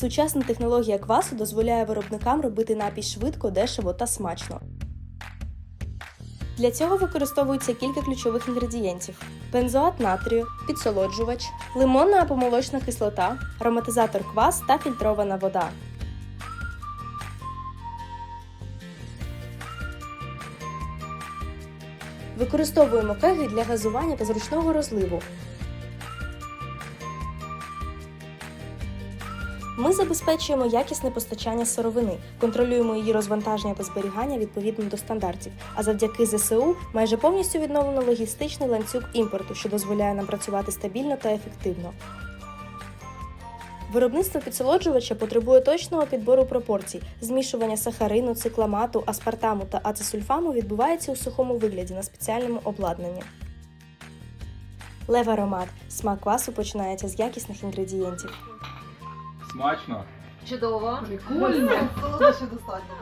Сучасна технологія квасу дозволяє виробникам робити напій швидко, дешево та смачно. Для цього використовується кілька ключових інгредієнтів: бензоат натрію, підсолоджувач, лимонна або молочна кислота, ароматизатор квас та фільтрована вода. Використовуємо кеги для газування та зручного розливу. Ми забезпечуємо якісне постачання сировини, контролюємо її розвантаження та зберігання відповідно до стандартів. А завдяки ЗСУ майже повністю відновлено логістичний ланцюг імпорту, що дозволяє нам працювати стабільно та ефективно. Виробництво підсолоджувача потребує точного підбору пропорцій. Змішування сахарину, цикламату, аспартаму та ацесульфаму відбувається у сухому вигляді на спеціальному обладнанні. Лев аромат. Смак квасу починається з якісних інгредієнтів. Смачно. Чудово. Прикольно. Солодощі достатньо.